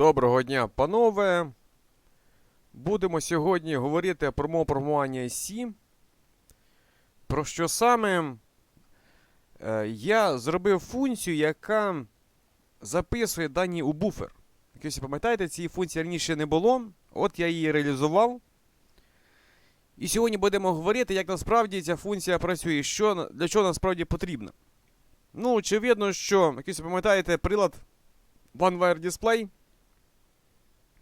Доброго дня, панове. Будемо сьогодні говорити про програмування C. Про що саме Е, я зробив функцію, яка записує дані у буфер. Як ви пам'ятаєте, цієї функції раніше не було. От я її реалізував. І сьогодні будемо говорити, як насправді ця функція працює, що, для чого насправді потрібна. Ну, очевидно, що, як ви пам'ятаєте, прилад OneWire Display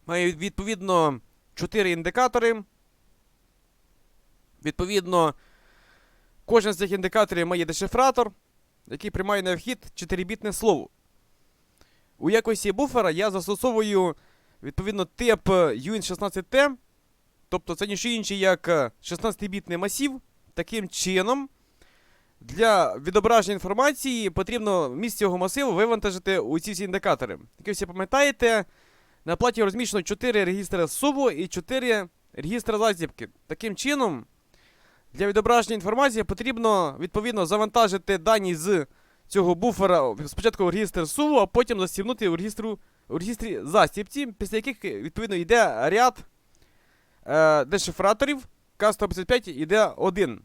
має відповідно 4 індикатори. Відповідно, кожен з цих індикаторів має дешифратор, який приймає на вхід 4-бітне слово. У якості буфера я застосовую відповідно тип UIN16T, тобто це ніщо інше, як е, 16-бітний масів. Таким чином, для відображення інформації потрібно вміст цього масиву вивантажити у ці всі індикатори. Як ви всі пам'ятаєте, на платі розміщено 4 регістри суву і 4 регістри застібки. Таким чином, для відображення інформації потрібно відповідно завантажити дані з цього буфера спочатку в регістр суву, а потім застібнути у регістру у регістрі застібці, після яких відповідно йде ряд е, дешифраторів. К-155 йде один.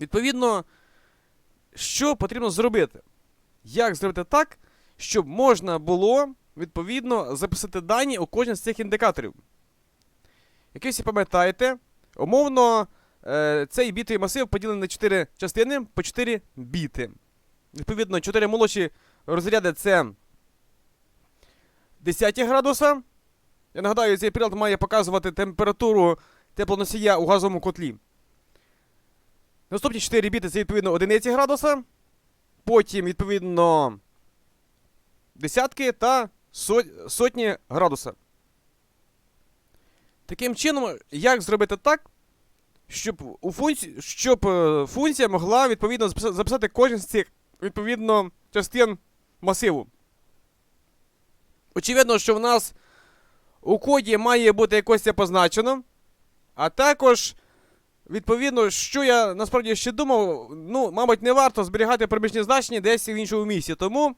Відповідно, що потрібно зробити? Як зробити так, щоб можна було відповідно записати дані у кожен з цих індикаторів? Як ви всі пам'ятаєте, умовно е, цей бітовий масив поділений на 4 частини по 4 біти. Відповідно, 4 молодші розряди це 10 градуса. Я нагадаю, цей прилад має показувати температуру теплоносія у газовому котлі. Наступні 4 біти це відповідно 1 градуса. Потім, відповідно, десятки та сотні градуса. Таким чином, як зробити так, щоб у функції, щоб е, функція могла відповідно записати кожен з цих відповідно частин масиву. Очевидно, що в нас у коді має бути якось це позначено. А також, відповідно, що я насправді ще думав, ну, мабуть, не варто зберігати проміжні значення десь в іншому місці. Тому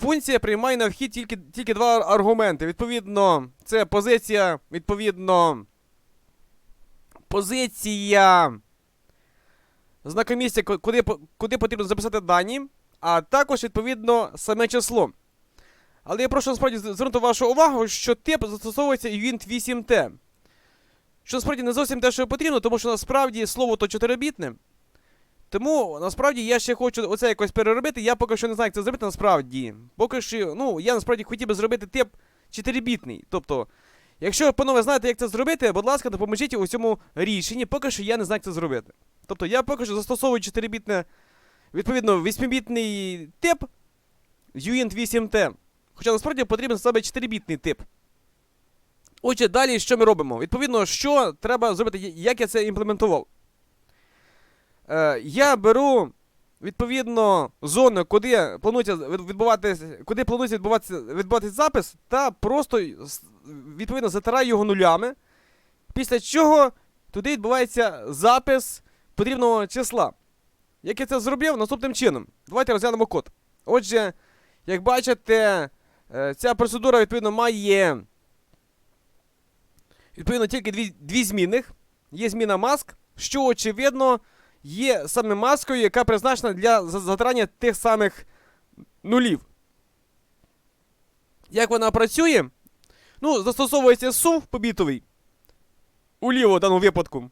функція приймає на вхід тільки, тільки два аргументи. Відповідно, це позиція, відповідно, позиція знакомісця, ку- куди, куди потрібно записати дані, а також, відповідно, саме число. Але я прошу насправді звернути вашу увагу, що тип застосовується і Wint 8T. Що насправді не зовсім те, що потрібно, тому що насправді слово то 4-бітне. Тому насправді я ще хочу оце якось переробити. Я поки що не знаю, як це зробити насправді. Поки що, ну, я насправді хотів би зробити тип 4-бітний. Тобто, якщо панове знаєте, як це зробити, будь ласка, допоможіть у цьому рішенні. Поки що я не знаю, як це зробити. Тобто я поки що застосовую 4-бітне, відповідно, 8-бітний тип UINT 8T. Хоча насправді потрібен саме 4-бітний тип. Отже, далі що ми робимо? Відповідно, що треба зробити, як я це імплементував. Е, я беру, відповідно, зону, куди планується від- відбуватися, куди планується відбуватися, відбуватися запис, та просто відповідно затираю його нулями. Після чого туди відбувається запис потрібного числа. Як я це зробив наступним чином. Давайте розглянемо код. Отже, як бачите, е, ця процедура відповідно має відповідно тільки дві, дві змінних. Є зміна маск, що очевидно є саме маскою, яка призначена для за- затирання тих самих нулів. Як вона працює? Ну, застосовується сув побітовий. Уліво в даному випадку.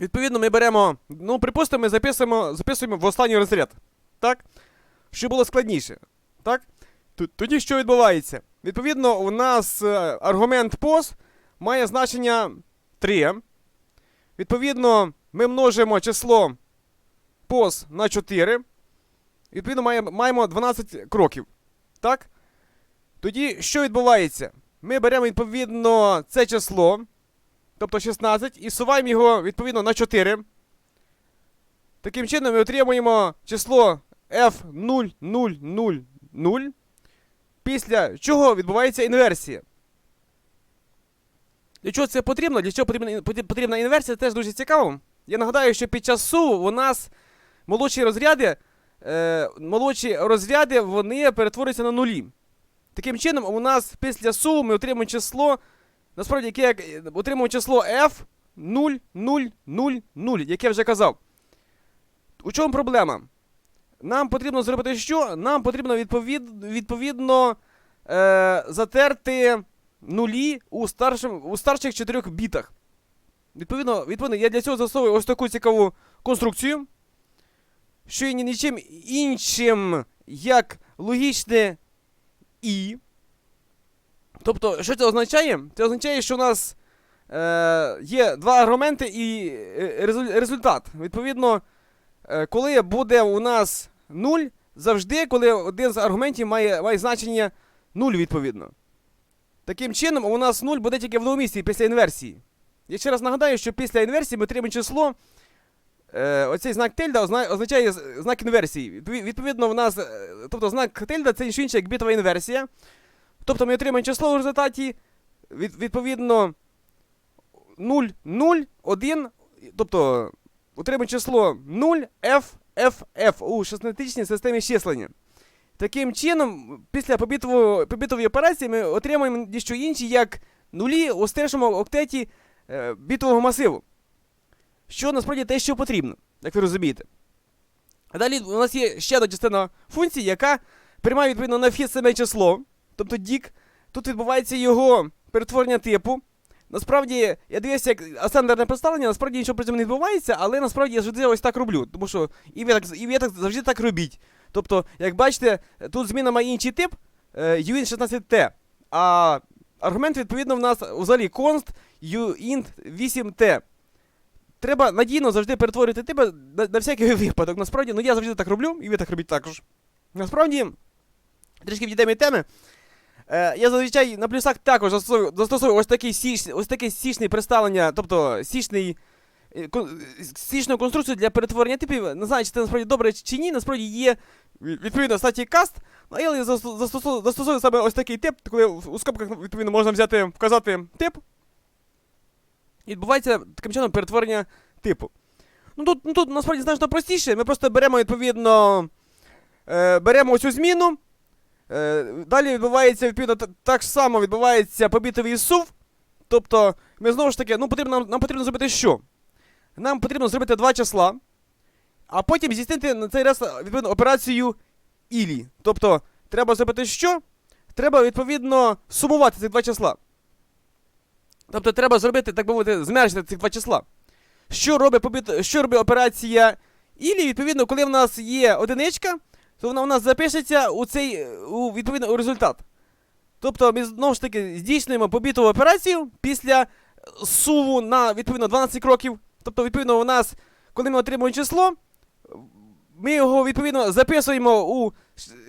Відповідно, ми беремо. Ну, припустимо, ми записуємо, записуємо в останній розряд. Так? Щоб було складніше. Так? Тоді що відбувається? Відповідно, у нас е, аргумент POS має значення 3. Відповідно, ми множимо число POS на 4. Відповідно, маємо, маємо 12 кроків. Так? Тоді що відбувається? Ми беремо відповідно це число, тобто 16, і суваємо його відповідно на 4. Таким чином ми отримуємо число F0000, після чого відбувається інверсія. Для чого це потрібно? Для чого потрібна, потріб- потрібна інверсія, теж дуже цікаво. Я нагадаю, що під час суву у нас молодші розряди, е, молодші розряди вони перетворюються на нулі. Таким чином, у нас після суму ми отримуємо число, насправді, яке як, е, отримуємо число F 0, 0, 0, 0, яке я вже казав. У чому проблема? Нам потрібно зробити що? Нам потрібно відповід, відповідно е, затерти нулі у, старшим, у старших чотирьох бітах. Відповідно, відповідно, я для цього застосовую ось таку цікаву конструкцію, що є нічим іншим, як логічне і. Тобто, що це означає? Це означає, що у нас е, є два аргументи і е, результат. Відповідно, е, коли буде у нас 0, завжди, коли один з аргументів має, має значення 0, відповідно. Таким чином, у нас 0 буде тільки в новому місці після інверсії. Я ще раз нагадаю, що після інверсії ми отримаємо число. Е, оцей знак тильда означає знак інверсії. Відповідно, в нас. е, Тобто знак тильда це інше інше, як бітова інверсія. Тобто ми отримаємо число в результаті. Від, відповідно 0, 0, 1. Тобто отримаємо число 0, F, F, F у шестнатичній системі числення. Таким чином, після побітової, операції ми отримаємо дещо інші, як нулі у старшому октеті бітового масиву. Що насправді те, що потрібно, як ви розумієте. А далі у нас є ще одна частина функції, яка приймає відповідно на вхід саме число, тобто дік. Тут відбувається його перетворення типу. Насправді, я дивився, як асендерне представлення, насправді нічого при цьому не відбувається, але насправді я завжди ось так роблю. Тому що і ви, так, і ви так завжди так робіть. Тобто, як бачите, тут зміна має інший тип е, uint16t, а аргумент, відповідно, в нас взагалі const uint8t. Треба надійно завжди перетворити типи на, на всякий випадок. Насправді, ну я завжди так роблю, і ви так робіть також. Насправді, трішки відійдемо від теми. Е, я зазвичай на плюсах також застосовую, застосовую ось такий ось таке січне представлення, тобто січний. е, Січну конструкцію для перетворення типів. Не знаю, чи це насправді добре чи ні. Насправді є відповідно статі каст. Ну, я застосовую, застосовую, застосовую саме ось такий тип, коли у скобках відповідно можна взяти, вказати тип. І відбувається таким чином перетворення типу. Ну тут, ну, тут насправді значно простіше. Ми просто беремо відповідно. Е, беремо оцю зміну. Е, далі відбувається відповідно та- так само відбувається побітовий сув. Тобто, ми знову ж таки, ну потрібно нам потрібно зробити що? Нам потрібно зробити два числа, а потім здійснити на цей раз відповідно операцію ілі. Тобто, треба зробити що? Треба відповідно сумувати ці два числа. Тобто треба зробити, так би мовити, зменшити ці два числа. Що робить, що робить операція ілі? Відповідно, коли в нас є одиничка, то вона у нас запишеться у цей у, відповідно у результат. Тобто ми знову ж таки здійснюємо побітову операцію після суву на відповідно 12 кроків. Тобто, відповідно, у нас, коли ми отримуємо число, ми його відповідно записуємо у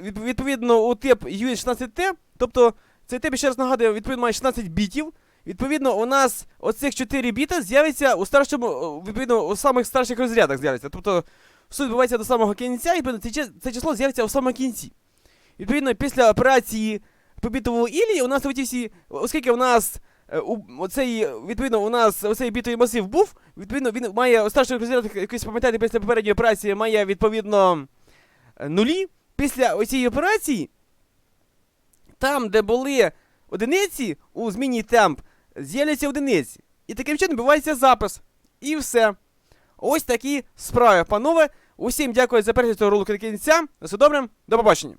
відповідно у тип U16T. Тобто цей тип, ще раз нагадую, відповідно має 16 бітів. Відповідно, у нас оцих 4 біта з'явиться у старшому, відповідно, у самих старших розрядах з'явиться. Тобто все відбувається до самого кінця, і це, число з'явиться у самому кінці. Відповідно, після операції побітового ілі у нас оці всі, оскільки у нас е, оцей, відповідно, у нас оцей бітовий масив був, відповідно, він має старших розрядах, якось пам'ятаєте, після попередньої операції має відповідно е, нулі. Після оцієї операції, там, де були одиниці у зміні темп, з'являться одиниці. І таким чином відбувається запис. І все. Ось такі справи, панове. Усім дякую за перегляд цього ролику до кінця. Все добре, до побачення.